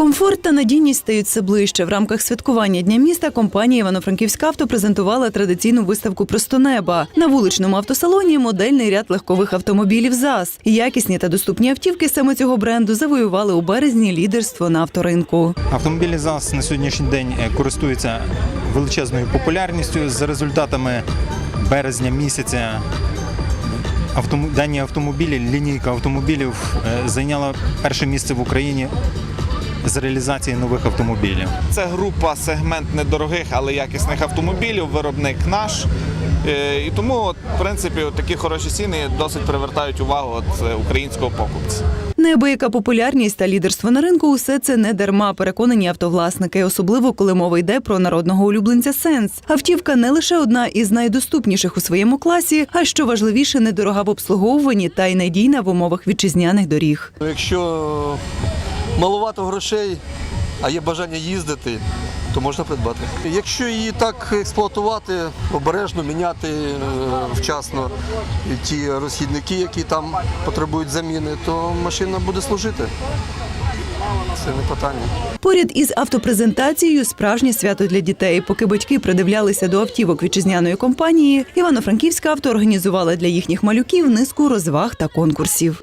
Комфорт та надійність стають все ближче. В рамках святкування дня міста компанія Івано-Франківська авто презентувала традиційну виставку Просто неба на вуличному автосалоні. Модельний ряд легкових автомобілів ЗАЗ. Якісні та доступні автівки саме цього бренду завоювали у березні лідерство на авторинку. Автомобілі ЗАЗ на сьогоднішній день е, користуються величезною популярністю. За результатами березня місяця дані автомобілі, лінійка автомобілів е, зайняла перше місце в Україні з реалізації нових автомобілів. Це група сегмент недорогих, але якісних автомобілів, виробник наш. Е, І тому, от, в принципі, от такі хороші ціни досить привертають увагу от, е, українського покупця. Неабияка популярність та лідерство на ринку усе це не дарма. Переконані автовласники, особливо коли мова йде про народного улюбленця Сенс. Автівка не лише одна із найдоступніших у своєму класі, а що важливіше, недорога в обслуговуванні та й надійна в умовах вітчизняних доріг. Якщо маловато грошей, а є бажання їздити, то можна придбати. Якщо її так експлуатувати, обережно міняти е, вчасно ті розхідники, які там потребують заміни, то машина буде служити. Це не питання. Поряд із автопрезентацією справжнє свято для дітей. Поки батьки придивлялися до автівок вітчизняної компанії, Івано-Франківська авто організувала для їхніх малюків низку розваг та конкурсів.